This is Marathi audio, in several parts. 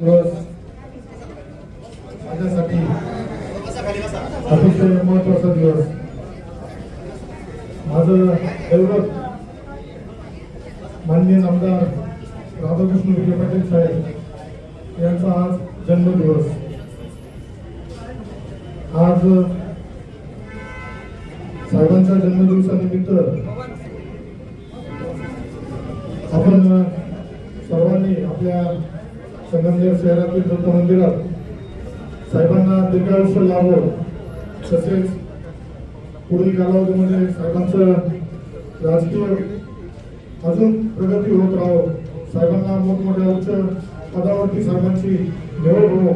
दिवस माझ्यासाठी अतिशय महत्त्वाचा दिवस. माझं दैवत माननीय आमदार राधाकृष्ण विखे पाटील साहेब यांचा आज जन्मदिवस. आज साहेबांच्या जन्मदिवसानिमित्त आपण सर्वांनी आपल्या संगमनेर शहरातील दत्त मंदिरात साहेबांना दीर्घायुष्य लाभो तसेच पुढील कालावधीमध्ये साहेबांचं राजकीय अजून प्रगती होत राहो. साहेबांना मोठमोठ्या उच्च पदावरती साहेबांची निवड हो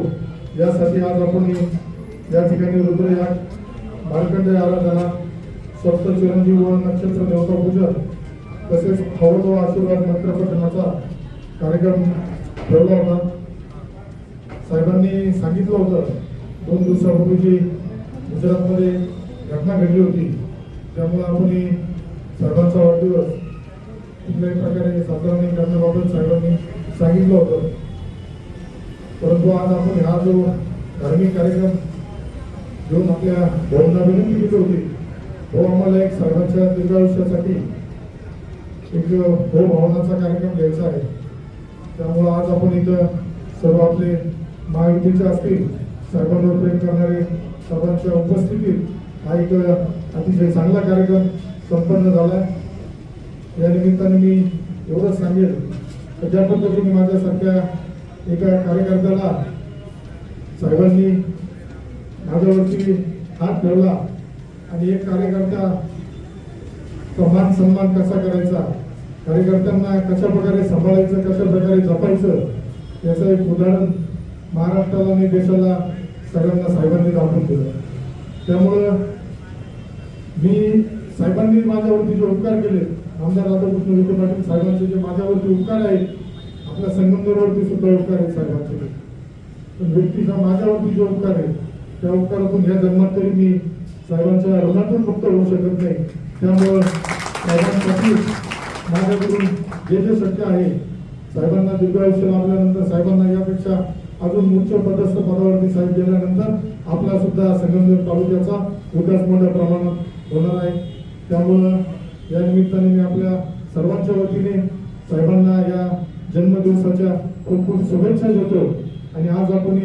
यासाठी आज आपण या ठिकाणी रुद्र या मार्कंड आराधना सप्त चिरंजीव व नक्षत्र देवता पूजन तसेच हवतो आशीर्वाद मंत्रपठणाचा कार्यक्रम ठेवला होता साहेबांनी सांगितलं होतं दोन दिवसापूर्वी जी गुजरातमध्ये घटना घडली होती. त्यामुळे आपण साहेबांचा वाढदिवस कुठल्याही प्रकारे साजरा नाही करण्याबाबत साहेबांनी सांगितलं होतं. परंतु आज आपण हा जो धार्मिक कार्यक्रम घेऊन आपल्या भाऊंना विनंती केली होती तो आम्हाला एक साहेबांच्या दीर्घायुष्यासाठी एक हो भावनाचा कार्यक्रम घ्यायचा आहे. त्यामुळं आज आपण इथं सर्व आपले महायुतीचे असतील साहेबांवर प्रेम करणारे सर्वांच्या उपस्थितीत हा एक अतिशय चांगला कार्यक्रम संपन्न झाला. या निमित्ताने मी एवढंच सांगेल तर ज्या पद्धतीने माझ्यासारख्या एका कार्यकर्त्याला साहेबांनी माझ्यावरती हात ठेवला आणि एक कार्यकर्ता तो मान सन्मान कसा करायचा कार्यकर्त्यांना कशा प्रकारे सांभाळायचं कशा प्रकारे जपायचं याचं एक उदाहरण महाराष्ट्राला आणि देशाला सगळ्यांना साहेबांनी दाखवून दिलं. त्यामुळं मी साहेबांनी माझ्यावरती जे उपकार केले आमदार राधाकृष्ण विखे पाटील साहेबांचे जे माझ्यावरती उपकार आहेत आपल्या संगमनेरवरती सुद्धा उपकार आहेत साहेबांचे. पण व्यक्तीचा माझ्यावरती जे उपकार आहे त्या उपकारातून ह्या जन्मात तरी मी साहेबांच्या ऋणातून मुक्त होऊ शकत नाही. त्यामुळं साहेबांसाठी माझ्याकडून जे जे शक्य आहे साहेबांना दीर्घायुष्य लाभल्यानंतर साहेबांना यापेक्षा अजून उच्च पदस्थ पदावरती साहेब गेल्यानंतर आपला सुद्धा संगमनेर तालुक्याचा विकास मोठ्या प्रमाणात होणार आहे. त्यामुळं या निमित्ताने मी आपल्या सर्वांच्या वतीने साहेबांना या जन्मदिवसाच्या खूप खूप शुभेच्छा देतो. आणि आज आपण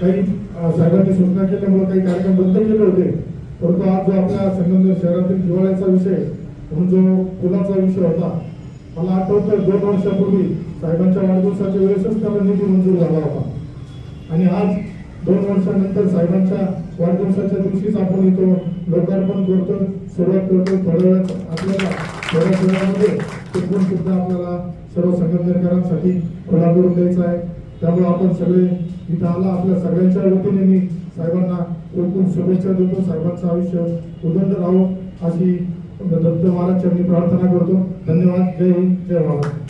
काही साहेबांनी सूचना केल्यामुळे काही कार्यक्रम बंद केले होते. परंतु आज जो आपल्या संगमनेर शहरातील हिवाळ्याचा विषय म्हणून जो पुलाचा विषय होता मला आठवतं दोन वर्षापूर्वी साहेबांच्या वाढदिवसाच्या वेळेसच त्याला निधी मंजूर झाला होता. आणि आज दोन वर्षानंतर साहेबांच्या वाढदिवसाच्या दिवशीच आपण इथं लोकार्पण करतो सुरुवात करतो थोड्या वेळात आपल्याला थोड्या वेळामध्ये टिकून सुद्धा आपल्याला सर्व संगमनेरकरांसाठी खुला करून द्यायचा आहे. त्यामुळे आपण सगळे इथं आला आपल्या सगळ्यांच्या वतीने मी साहेबांना खूप खूप शुभेच्छा देतो. साहेबांचं आयुष्य उदंड राहो. अशी दत्त महाराज चरणी प्रार्थना करतो. धन्यवाद. जय हिंद. जय महाराज